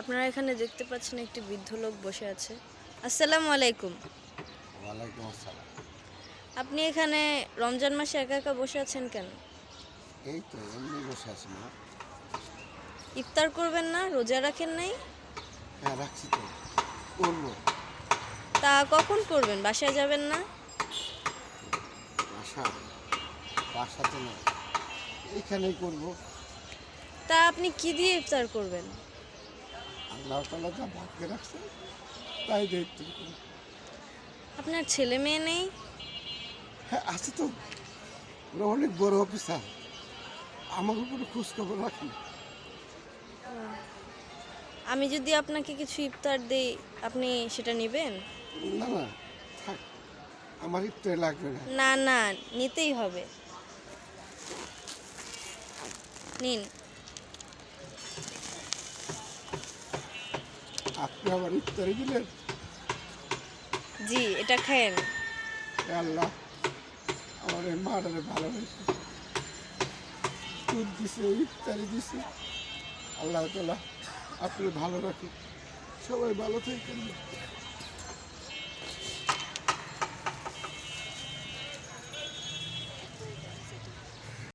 আপনারা এখানে দেখতে পাচ্ছেন একটি বৃদ্ধ লোক বসে আছে। আসসালামু আলাইকুম। ওয়ালাইকুম আসসালাম। আপনি এখানে রমজান মাসে একা একা বসে আছেন কেন? এই তো এমনি বসে আছি মা। ইফতার করবেন না রোজা রাখেন নাই? হ্যাঁ রাখছি তো। করব। তা কখন করবেন? বাসায় যাবেন না? বাসা বাসাতে না। এইখানেই করব। তা আপনি কি দিয়ে ইফতার করবেন? আল্লাহ তালা যা ভাগ্যে রাখছে তাই দেখতে আপনার ছেলে মেয়ে নেই? হ্যাঁ আছে তো। ওরা অনেক বড় অফিসার। আমার উপরে খোঁজ খবর রাখি আমি যদি আপনাকে কিছু ইফতার দিই আপনি সেটা নেবেন? না না থাক। আমার ইফতারে লাগবে না। না না নিতেই হবে। নিন। আপনি আবার ইফতারি দিলেন জি এটা খেয়েন। আল্লাহ আমার এই মাটারে হয়েছে দুধ দিছে ইফতারি দিছে। আল্লাহ তালা আপনি ভালো রাখুন সবাই ভালো থাকেন।